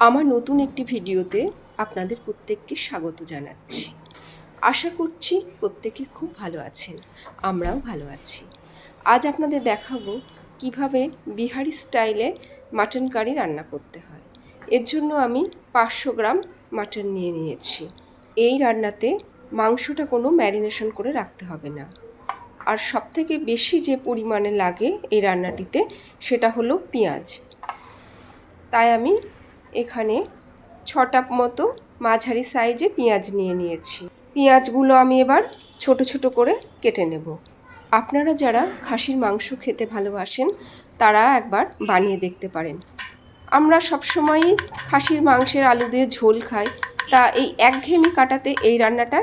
আমার নতুন একটি ভিডিওতে আপনাদের প্রত্যেককে স্বাগত জানাচ্ছি। আশা করছি প্রত্যেকে খুব ভালো আছেন, আমরাও ভালো আছি। আজ আপনাদের দেখাবো কীভাবে বিহারি স্টাইলে মাটন কারি রান্না করতে হয়। এর জন্য আমি পাঁচশো গ্রাম মাটন নিয়ে নিয়েছি। এই রান্নাতে মাংসটা কোনো ম্যারিনেশন করে রাখতে হবে না। আর সবথেকে বেশি যে পরিমাণে লাগে এই রান্নাটিতে সেটা হলো পেঁয়াজ। তাই আমি এখানে ছটা মতো মাঝারি সাইজে পেঁয়াজ নিয়ে নিয়েছি। পেঁয়াজগুলো আমি এবার ছোট ছোট করে কেটে নেব। আপনারা যারা খাসির মাংস খেতে ভালোবাসেন, তারা একবার বানিয়ে দেখতে পারেন। আমরা সবসময়ই খাসির মাংসের আলু দিয়ে ঝোল খাই, তা এই একঘেয়েমি কাটাতে এই রান্নাটা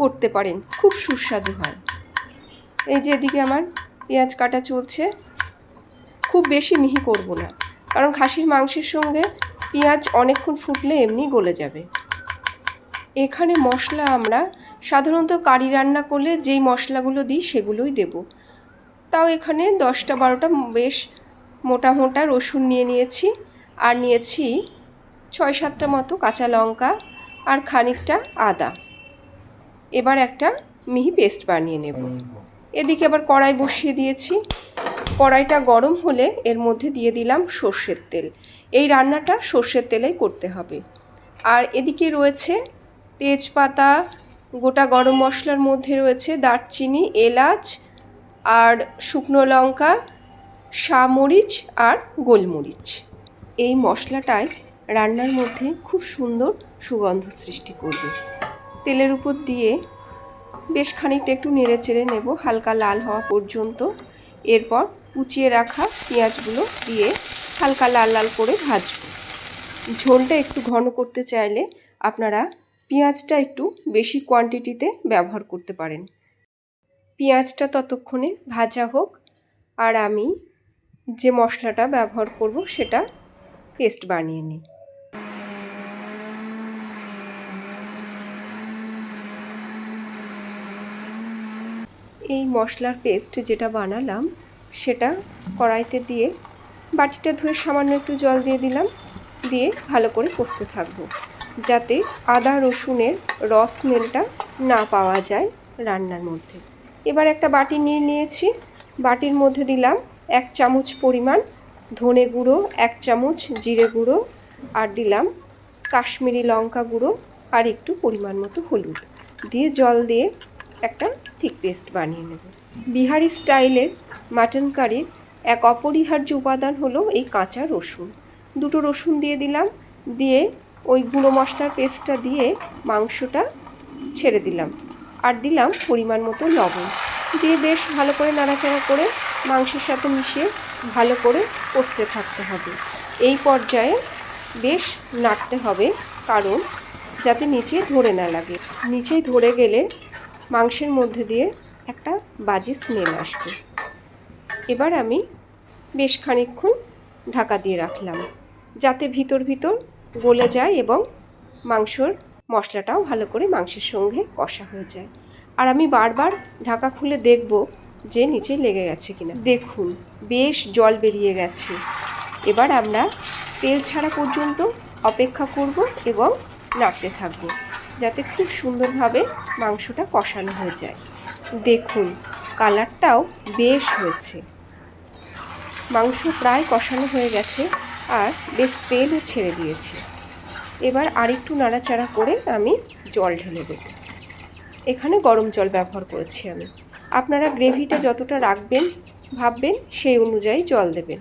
করতে পারেন, খুব সুস্বাদু হয়। এই যে এদিকে আমার পেঁয়াজ কাটা চলছে, খুব বেশি মিহি করব না। কারণ খাসির মাংসের সঙ্গে পেঁয়াজ অনেকক্ষণ ফুটলে এমনি গলে যাবে। এখানে মশলা আমরা সাধারণত কারি রান্না করলে যেই মশলাগুলো দিই সেগুলোই দেব। তাও এখানে দশটা বারোটা বেশ মোটা মোটা রসুন নিয়ে নিয়েছি আর নিয়েছি ছয় সাতটা মতো কাঁচা লঙ্কা আর খানিকটা আদা। এবার একটা মিহি পেস্ট বানিয়ে নেব। এদিকে আবার কড়াই বসিয়ে দিয়েছি। কড়াইটা গরম হলে এর মধ্যে দিয়ে দিলাম সর্ষের তেল। এই রান্নাটা সর্ষের তেলেই করতে হবে। আর এদিকে রয়েছে তেজপাতা, গোটা গরম মশলার মধ্যে রয়েছে দারচিনি, এলাচ আর শুকনো লঙ্কা সামরিচ আর গোলমরিচ। এই মশলাটাই রান্নার মধ্যে খুব সুন্দর সুগন্ধ সৃষ্টি করবে। তেলের উপর দিয়ে বেশ খানিকটা একটু নেড়ে চেড়ে নেব, হালকা লাল হওয়া পর্যন্ত। এরপর কুচিয়ে রাখা পেঁয়াজগুলো দিয়ে হালকা লাল লাল করে ভাজবো। ঝোলটা একটু ঘন করতে চাইলে আপনারা পেঁয়াজটা একটু বেশি কোয়ান্টিটিতে ব্যবহার করতে পারেন। পেঁয়াজটা ততক্ষণে ভাজা হোক আর আমি যে মশলাটা ব্যবহার করব সেটা পেস্ট বানিয়ে নিই। এই মশলার পেস্ট যেটা বানালাম সেটা কড়াইতে দিয়ে বাটিটা ধুয়ে সামান্য একটু জল দিয়ে দিলাম। দিয়ে ভালো করে কষতে থাকব। যাতে আদা রসুনের রস স্মেলটা না পাওয়া যায় রান্নার মধ্যে। এবার একটা বাটি নিয়ে নিয়েছি। বাটির মধ্যে দিলাম এক চামচ পরিমাণ ধনে গুঁড়ো, এক চামচ জিরে গুঁড়ো আর দিলাম কাশ্মীরি লঙ্কা গুঁড়ো আর একটু পরিমাণ মতো হলুদ। দিয়ে জল দিয়ে একটা থিক পেস্ট বানিয়ে নেব। বিহারি স্টাইলের মাটন কারির এক অপরিহার্য উপাদান হলো এই কাঁচা রসুন। দুটো রসুন দিয়ে দিলাম, দিয়ে ওই গুঁড়ো মশলার পেস্টটা দিয়ে মাংসটা ছেড়ে দিলাম আর দিলাম পরিমাণ মতো লবণ। দিয়ে বেশ ভালো করে নাড়াচাড়া করে মাংসের সাথে মিশিয়ে ভালো করে কষতে থাকতে হবে। এই পর্যায়ে বেশ নাড়তে হবে, কারণ যাতে নিচে ধরে না লাগে। নিচে ধরে গেলে মাংসের মধ্যে দিয়ে একটা বাজে স্মেল আসবে। এবার আমি বেশ খানিকক্ষণ ঢাকা দিয়ে রাখলাম, যাতে ভিতর ভিতর গলে যায় এবং মাংসর মশলাটাও ভালো করে মাংসের সঙ্গে কষা হয়ে যায়। আর আমি বারবার ঢাকা খুলে দেখব যে নিচে লেগে গেছে কিনা। দেখুন, বেশ জল বেরিয়ে গেছে। এবার আমরা তেল ছাড়া পর্যন্ত অপেক্ষা করব এবং নাড়তে থাকব, যাতে খুব সুন্দরভাবে মাংসটা কষানো হয়ে যায়। দেখুন, কালারটাও বেশ হয়েছে। মাংস প্রায় কষানো হয়ে গেছে আর বেশ তেলও ছেড়ে দিয়েছে। এবার আরেকটু নাড়াচাড়া করে আমি জল ঢেলে দেব। এখানে গরম জল ব্যবহার করেছি আমি। আপনারা গ্রেভিটা যতটা রাখবেন, ভাববেন, সেই অনুযায়ী জল দেবেন।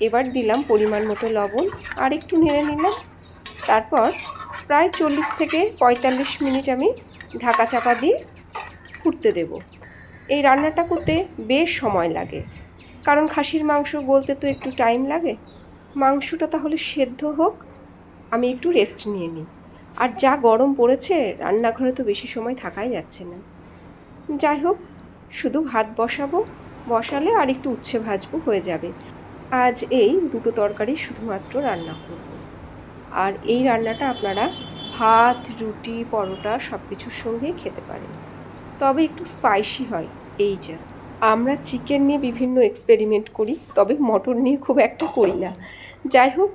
এবার দিলাম পরিমাণ মতো লবণ, আর একটু নেড়ে নিলাম। তারপর প্রায় চল্লিশ থেকে পঁয়তাল্লিশ মিনিট আমি ঢাকা চাপা দিয়ে ফুটতে দেব। এই রান্নাটা করতে বেশ সময় লাগে। কারণ খাসির মাংস গলতে তো একটু টাইম লাগে। মাংসটা তাহলে সেদ্ধ হোক, আমি একটু রেস্ট নিয়ে নিই। আর যা গরম পড়েছে, রান্নাঘরে তো বেশি সময় থাকাই যাচ্ছে না। যাই হোক, শুধু ভাত বসাবো, বসালে আর একটু উচ্ছে ভাজবো হয়ে যাবে। আজ এই দুটো তরকারি শুধুমাত্র রান্না করব। আর এই রান্নাটা আপনারা ভাত, রুটি, পরোটা সব কিছুর সঙ্গেই খেতে পারেন। তবে একটু স্পাইসি হয়, এই যা। আমরা চিকেন নিয়ে বিভিন্ন এক্সপেরিমেন্ট করি, তবে মটন নিয়ে খুব একটা করি না। যাই হোক,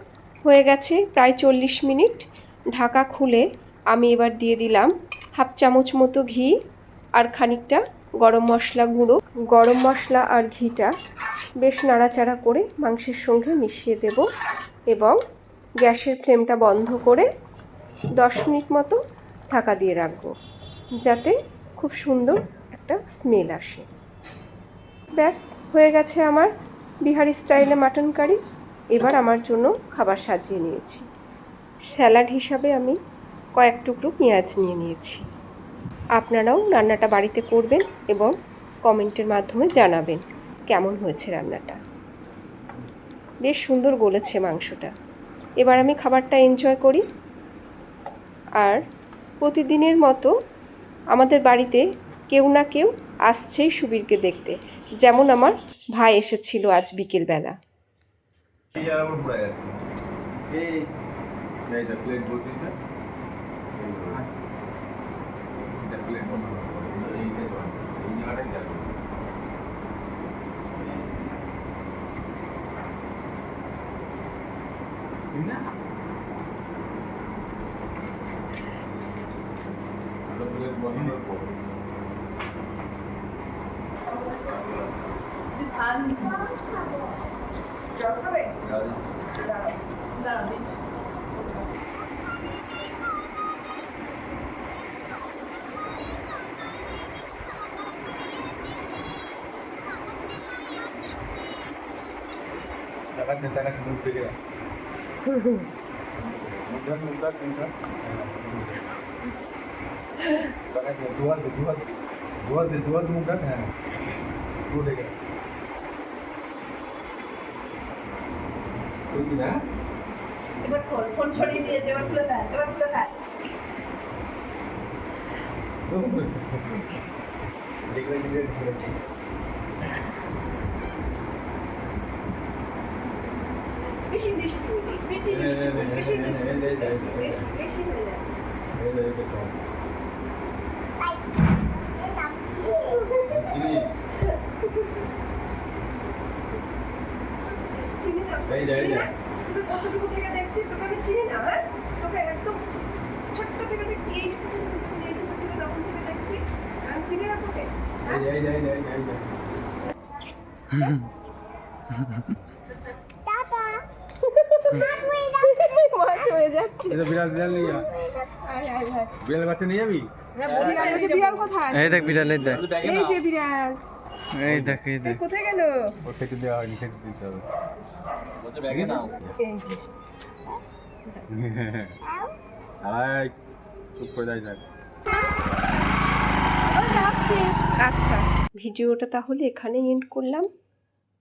হয়ে গেছে প্রায় চল্লিশ মিনিট। ঢাকা খুলে আমি এবার দিয়ে দিলাম হাফ চামচ মতো ঘি আর খানিকটা গরম মশলা গুঁড়ো। গরম মশলা আর ঘিটা বেশ নাড়াচাড়া করে মাংসের সঙ্গে মিশিয়ে দেব এবং গ্যাসের ফ্লেমটা বন্ধ করে দশ মিনিট মতো ঢাকা দিয়ে রাখব, যাতে খুব সুন্দর একটা স্মেল আসে। ব্যাস, হয়ে গেছে আমার বিহারি স্টাইলে মাটন কারি। এবার আমার জন্য খাবার সাজিয়ে নিয়েছি। স্যালাড হিসাবে আমি কয়েক টুকরো পেঁয়াজ নিয়ে নিয়েছি। আপনারাও রান্নাটা বাড়িতে করবেন এবং কমেন্টের মাধ্যমে জানাবেন কেমন হয়েছে রান্নাটা। বেশ সুন্দর গলেছে মাংসটা। এবার আমি খাবারটা এনজয় করি। আর প্রতিদিনের মতো আমাদের বাড়িতে কেউ না কেউ আসছেই সুবীরকে দেখতে। যেমন আমার ভাই এসেছিল আজ বিকেলবেলা। না? খাবে দাঁড়াও দাঁড়াও দিচ্ছি Jangan rencana kebun pikir. Mudah mudah mudah. Jangan dua dua dua dua dua mudah. Dua deh. এবার খোল ফোন ছড়িয়ে দিয়েছে এবার খুলে ফেল এবার খুলে ফেল দেখলে নিজের বেশি দৃষ্টি বেশি দৃষ্টি বেশি দৃষ্টি বেশি বেশি হয়ে যাচ্ছে এই যা, এই যা। তুই কতটুকু থেকে দেখছি? তোকে আমি চিনি না হ্যাঁ? তোকে একদম ছোট্ট থেকে দেখছি এইটুকু এইটুকু ছিল তখন থেকে দেখছি। আমি চিনি না তোকে হ্যাঁ? এই এই এই এই এই মাছ হয়ে যাচ্ছে। এটা বিড়াল বিড়াল নিয়ে যা। বিড়াল বাচ্চা নিয়ে যাবি? বিড়াল কোথায় এই দেখ বিড়ালের দেখ। এই যে বিড়াল। এই দেখ এই দেখ। কোথায় গেল? দেওয়া হয়নি খেতে দিতে হবে। এই যে। আয় চুপ করে যাই যাক আচ্ছা। ভিডিওটা তাহলে এখানেই এন্ড করলাম।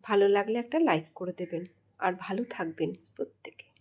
ভালো লাগলে একটা লাইক করে দেবেন। আর ভালো থাকবেন প্রত্যেকে।